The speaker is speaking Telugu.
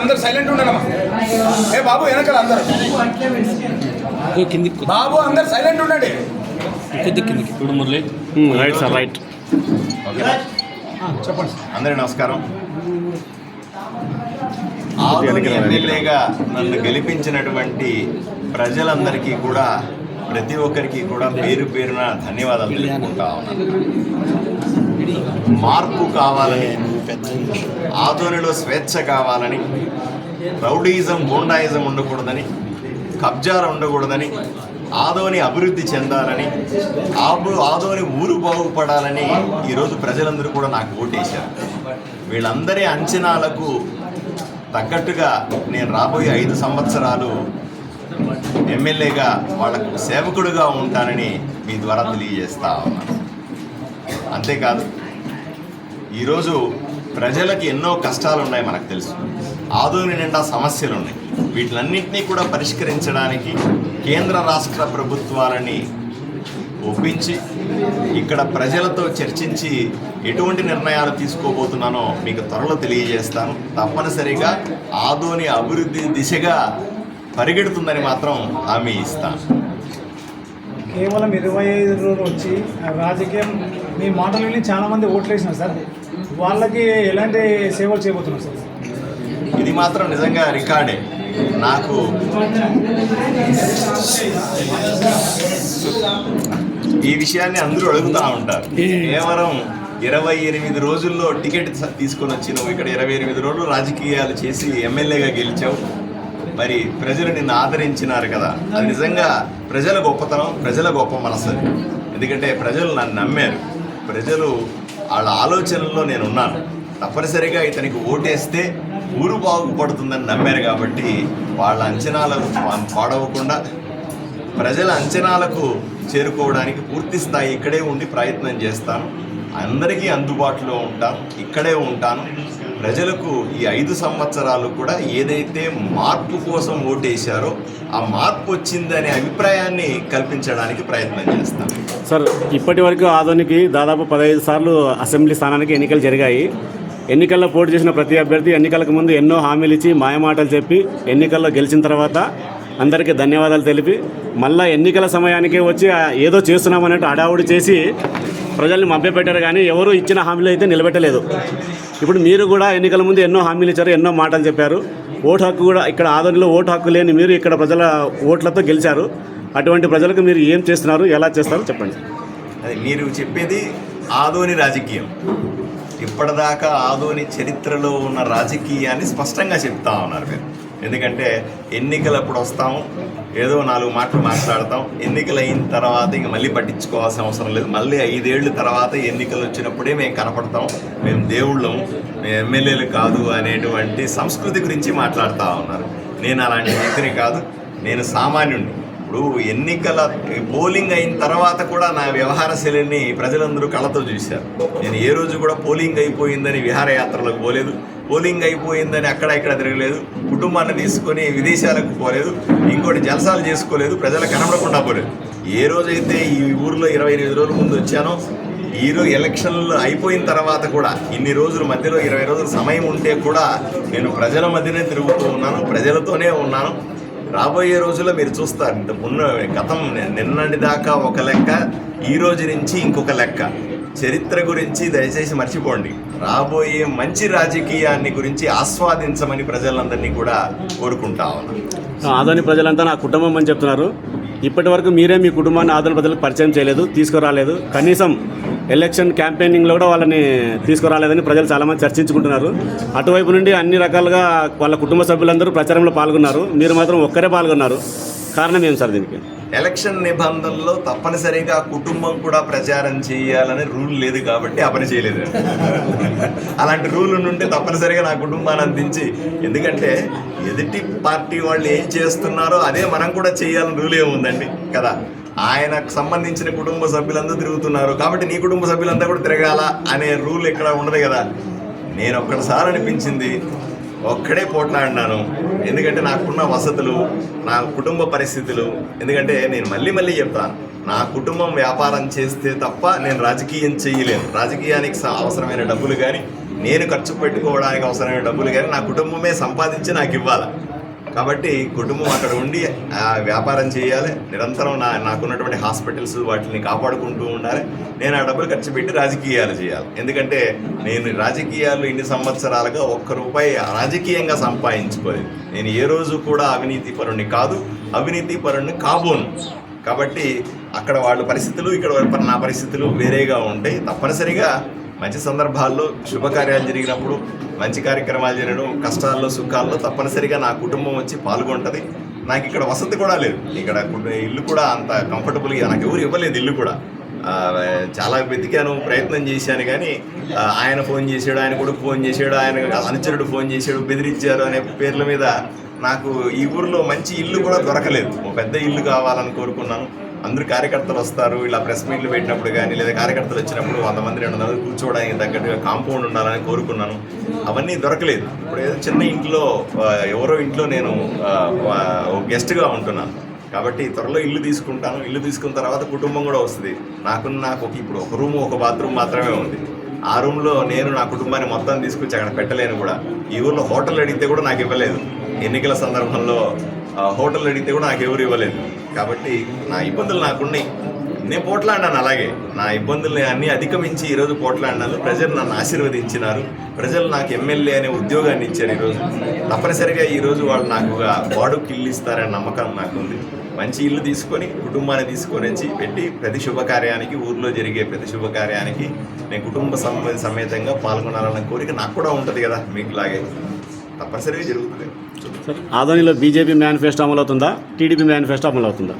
అందరు సైలెంట్ ఉండనమ్మా ఏ బాబు వెనకాల అందరు. కిందికి బాబు అందరు సైలెంట్ ఉండండి. కొద్ది కిందికి. ఇప్పుడు మురళి. రైట్ సార్ రైట్ చెప్పండి అందరి నమస్కారం. ఎమ్మెల్యేగా నన్ను గెలిపించినటువంటి ప్రజలందరికీ కూడా ప్రతి ఒక్కరికి కూడా పేరు పేరున ధన్యవాదాలు తెలుపుకుంటా ఉన్నాను. మార్పు కావాలని ఆదోనిలో స్వేచ్ఛ కావాలని రౌడీజం గూండాయిజం ఉండకూడదని కబ్జాలు ఉండకూడదని ఆదోని అభివృద్ధి చెందాలని ఆబు ఆదోని ఊరు బాగుపడాలని ఈరోజు ప్రజలందరూ కూడా నాకు ఓటేశారు. వీళ్ళందరి అంచనాలకు తగ్గట్టుగా నేను రాబోయే ఐదు సంవత్సరాలు ఎమ్మెల్యేగా వాళ్ళకు సేవకుడుగా ఉంటానని మీ ద్వారా తెలియజేస్తా ఉన్నాను అంతేకాదు ఈరోజు ప్రజలకు ఎన్నో కష్టాలు ఉన్నాయి మనకు తెలుసు. ఆదోని నిండా సమస్యలు ఉన్నాయి వీటిలన్నింటినీ కూడా పరిష్కరించడానికి కేంద్ర రాష్ట్ర ప్రభుత్వాలని ఒప్పించి ఇక్కడ ప్రజలతో చర్చించి ఎటువంటి నిర్ణయాలు తీసుకోబోతున్నానో మీకు త్వరలో తెలియజేస్తాను. తప్పనిసరిగా ఆదోని అభివృద్ధి దిశగా పరిగెడుతుందని మాత్రం హామీ ఇస్తాను. కేవలం ఇరవై ఐదు రోజులు వచ్చి రాజకీయం మీ మాటలు వెళ్ళి చాలా మంది ఓట్లు వేసినారు సార్. వాళ్ళకి ఎలాంటి సేవలు చేయబోతున్నారు సార్? ఇది మాత్రం నిజంగా రికార్డే. నాకు ఈ విషయాన్ని అందరూ అడుగుతూ ఉంటారు. కేవలం ఇరవై ఎనిమిది రోజుల్లో టికెట్ తీసుకొని వచ్చి నువ్వు ఇక్కడ ఇరవై ఎనిమిది రోజులు రాజకీయాలు చేసి ఎమ్మెల్యేగా గెలిచావు. మరి ప్రజలు నిన్ను ఆదరించినారు కదా. అది నిజంగా ప్రజల గొప్పతనం ప్రజల గొప్ప మనసు. ఎందుకంటే ప్రజలు నన్ను నమ్మారు. ప్రజలు వాళ్ళ ఆలోచనల్లో నేను ఉన్నాను తప్పనిసరిగా ఇతనికి ఓటేస్తే ఊరు బాగుపడుతుందని నమ్మారు కాబట్టి వాళ్ళ అంచనాలకు పాడవకుండా ప్రజల అంచనాలకు చేరుకోవడానికి పూర్తి స్థాయి ఇక్కడే ఉండి ప్రయత్నం చేస్తాను. అందరికీ అందుబాటులో ఉంటాను ఇక్కడే ఉంటాను. ప్రజలకు ఈ ఐదు సంవత్సరాలు కూడా ఏదైతే మార్పు కోసం ఓటేశారో ఆ మార్పు వచ్చిందనే అభిప్రాయాన్ని కల్పించడానికి ప్రయత్నం చేస్తాం. సార్ ఇప్పటి వరకు ఆదోనికి దాదాపు పదహైదు సార్లు అసెంబ్లీ స్థానానికి ఎన్నికలు జరిగాయి. ఎన్నికల్లో పోటీ చేసిన ప్రతి అభ్యర్థి ఎన్నికలకు ముందు ఎన్నో హామీలు ఇచ్చి మాయమాటలు చెప్పి ఎన్నికల్లో గెలిచిన తర్వాత అందరికీ ధన్యవాదాలు తెలిపి మళ్ళా ఎన్నికల సమయానికే వచ్చి ఏదో చేస్తున్నామన్నట్టు అడావుడి చేసి ప్రజల్ని మభ్యపెట్టారు కానీ ఎవరు ఇచ్చిన హామీలు అయితే నిలబెట్టలేదు. ఇప్పుడు మీరు కూడా ఎన్నికల ముందు ఎన్నో హామీలు ఇచ్చారు ఎన్నో మాటలు చెప్పారు. ఓటు హక్కు కూడా ఇక్కడ ఆదోనిలో ఓటు హక్కు లేని మీరు ఇక్కడ ప్రజల ఓట్లతో గెలిచారు. అటువంటి ప్రజలకు మీరు ఏం చేస్తున్నారు ఎలా చేస్తారో చెప్పండి. అది మీరు చెప్పేది ఆదోని రాజకీయం. ఇప్పటిదాకా ఆదోని చరిత్రలో ఉన్న రాజకీయాన్ని స్పష్టంగా చెప్తా ఉన్నారు మీరు. ఎందుకంటే ఎన్నికలప్పుడు వస్తాము ఏదో నాలుగు మాటలు మాట్లాడతాం. ఎన్నికలు అయిన తర్వాత ఇంక మళ్ళీ పట్టించుకోవాల్సిన అవసరం లేదు. మళ్ళీ ఐదేళ్ళ తర్వాత ఎన్నికలు వచ్చినప్పుడే మేము కనపడతాం. మేము దేవుళ్ళం. మేము ఎమ్మెల్యేలు కాదు అనేటువంటి సంస్కృతి గురించి మాట్లాడుతూ ఉన్నారు. నేను అలాంటి వ్యక్తిని కాదు. నేను సామాన్యుడిని ఇప్పుడు ఎన్నికల పోలింగ్ అయిన తర్వాత కూడా నా వ్యవహార శైలిని ప్రజలందరూ కళ్ళతో చూశారు. నేను ఏ రోజు కూడా పోలింగ్ అయిపోయిందని విహారయాత్రలకు పోలేదు. పోలింగ్ అయిపోయిందని అక్కడ ఇక్కడ తిరగలేదు. కుటుంబాన్ని తీసుకొని విదేశాలకు పోలేదు. ఇంకోటి జలసాలు చేసుకోలేదు. ప్రజలకు కనబడకుండా పోలేదు. ఏ రోజైతే ఈ ఊర్లో ఇరవై ఎనిమిది రోజుల ముందు వచ్చానో ఈ రోజు ఎలక్షన్లు అయిపోయిన తర్వాత కూడా ఇన్ని రోజులు మధ్యలో ఇరవై రోజుల సమయం ఉంటే కూడా నేను ప్రజల మధ్యనే తిరుగుతూ ఉన్నాను ప్రజలతోనే ఉన్నాను. రాబోయే రోజుల్లో మీరు చూస్తారు ఇంత ఉన్న గతం నిన్నటి దాకా ఒక లెక్క ఈ రోజు నుంచి ఇంకొక లెక్క. చరిత్ర గురించి దయచేసి మర్చిపోండి. రాబోయే మంచి రాజకీయాన్ని గురించి ఆస్వాదించమని ప్రజలందరినీ కూడా కోరుకుంటా ఉన్నాను ఆదోని ప్రజలంతా నా కుటుంబం అని చెప్తున్నారు. ఇప్పటి వరకు మీరే మీ కుటుంబాన్ని ఆదోని ప్రజలకు పరిచయం చేయలేదు తీసుకురాలేదు. కనీసం ఎలక్షన్ క్యాంపెయినింగ్లో కూడా వాళ్ళని తీసుకురాలేదని ప్రజలు చాలామంది చర్చించుకుంటున్నారు. అటువైపు నుండి అన్ని రకాలుగా వాళ్ళ కుటుంబ సభ్యులందరూ ప్రచారంలో పాల్గొన్నారు. మీరు మాత్రం ఒక్కరే పాల్గొన్నారు. కారణం ఏం సార్ దీనికి? ఎలక్షన్ నిబంధనలో తప్పనిసరిగా కుటుంబం కూడా ప్రచారం చేయాలని రూల్ లేదు కాబట్టి ఆ పని చేయలేదు. అలాంటి రూల్ నుండి తప్పనిసరిగా నా కుటుంబాన్ని అందించి ఎందుకంటే ఎదుటి పార్టీ వాళ్ళు ఏం చేస్తున్నారో అదే మనం కూడా చేయాలని రూల్ ఏముందండి? కదా? ఆయనకు సంబంధించిన కుటుంబ సభ్యులందరూ తిరుగుతున్నారు. కాబట్టి నీ కుటుంబ సభ్యులంతా కూడా తిరగాల అనే రూల్ ఇక్కడ ఉండదు కదా. నేను ఒక్కడిసారి అనిపించింది ఒక్కడే పోట్లాడినాను. ఎందుకంటే నాకున్న వసతులు నా కుటుంబ పరిస్థితులు. ఎందుకంటే నేను మళ్ళీ మళ్ళీ చెప్తాను నా కుటుంబం వ్యాపారం చేస్తే తప్ప నేను రాజకీయం చేయలేను. రాజకీయానికి స- అవసరమైన డబ్బులు కానీ నేను ఖర్చు పెట్టుకోవడానికి అవసరమైన డబ్బులు కానీ నా కుటుంబమే సంపాదించి నాకు ఇవ్వాలి. కాబట్టి కుటుంబం అక్కడ ఉండి ఆ, వ్యాపారం చేయాలి. నిరంతరం నా నాకున్నటువంటి హాస్పిటల్స్ వాటిని కాపాడుకుంటూ ఉండాలి. నేను ఆ డబ్బులు ఖర్చు పెట్టి రాజకీయాలు చేయాలి. ఎందుకంటే నేను రాజకీయాలు ఇన్ని సంవత్సరాలుగా ఒక్క రూపాయి రాజకీయంగా సంపాదించుకోలేదు. నేను ఏ రోజు కూడా అవినీతి పరుణ్ణి కాదు అవినీతి పరుణ్ణి కాబోను. కాబట్టి అక్కడ వాళ్ళ పరిస్థితులు ఇక్కడ నా పరిస్థితులు వేరేగా ఉంటాయి. తప్పనిసరిగా మంచి సందర్భాల్లో శుభకార్యాలు జరిగినప్పుడు మంచి కార్యక్రమాలు జరగడం కష్టాల్లో సుఖాల్లో తప్పనిసరిగా నా కుటుంబం వచ్చి పాల్గొంటుంది. నాకు ఇక్కడ వసతి కూడా లేదు. ఇక్కడ ఇల్లు కూడా అంత కంఫర్టబుల్గా నాకు ఎవరు ఇవ్వలేదు ఇల్లు కూడా. చాలా వెతికాను ప్రయత్నం చేశాను కానీ ఆయన ఫోన్ చేశాడు ఆయన కొడుకు ఫోన్ చేశాడు ఆయన అనుచరుడు ఫోన్ చేశాడు బెదిరించారు అనే పేర్ల మీద నాకు ఈ ఊర్లో మంచి ఇల్లు కూడా దొరకలేదు. ఒక పెద్ద ఇల్లు కావాలని కోరుకున్నాను. అందరూ కార్యకర్తలు వస్తారు ఇలా ప్రెస్ మీట్లు పెట్టినప్పుడు కానీ లేదా కార్యకర్తలు వచ్చినప్పుడు వంద మంది రెండు వందలు కూర్చోవడానికి తగ్గట్టుగా కాంపౌండ్ ఉండాలని కోరుకున్నాను. అవన్నీ దొరకలేదు. ఇప్పుడు ఏదో చిన్న ఇంట్లో ఎవరో ఇంట్లో నేను గెస్ట్గా ఉంటున్నాను. కాబట్టి త్వరలో ఇల్లు తీసుకుంటాను. ఇల్లు తీసుకున్న తర్వాత కుటుంబం కూడా వస్తుంది. నాకు నాకు ఒక ఇప్పుడు ఒక రూమ్ ఒక బాత్రూమ్ మాత్రమే ఉంది. ఆ రూమ్లో నేను నా కుటుంబాన్ని మొత్తం తీసుకొచ్చి అక్కడ పెట్టలేను కూడా. ఈ ఊర్లో హోటల్ అడిగితే కూడా నాకు ఇవ్వలేదు. ఎన్నికల సందర్భంలో హోటల్ అడిగితే కూడా నాకు ఎవరు ఇవ్వలేదు. కాబట్టి నా ఇబ్బందులు నాకున్నాయి నేను పోట్లాడినాను అలాగే. నా ఇబ్బందుల్ని అన్నీ అధిగమించి ఈరోజు పోట్లాడినాను ప్రజలు నన్ను ఆశీర్వదించినారు. ప్రజలు నాకు ఎమ్మెల్యే అనే ఉద్యోగాన్ని ఇచ్చారు ఈరోజు తప్పనిసరిగా ఈరోజు వాళ్ళు నాకు ఒక ఇల్లు ఇస్తారనే నమ్మకం నాకు ఉంది. మంచి ఇల్లు తీసుకొని కుటుంబాన్ని తీసుకొని వచ్చి పెట్టి ప్రతి శుభకార్యానికి ఊర్లో జరిగే ప్రతి శుభకార్యానికి నేను కుటుంబ సమ సమేతంగా పాల్గొనాలన్న కోరిక నాకు కూడా ఉంటుంది కదా మీకు లాగే. తప్పనిసరిగా జరుగుతుంది. ఆదోనిలో బీజేపీ మేనిఫెస్టో అమలవుతుందా? TDP manifesto అమలవుతుందా?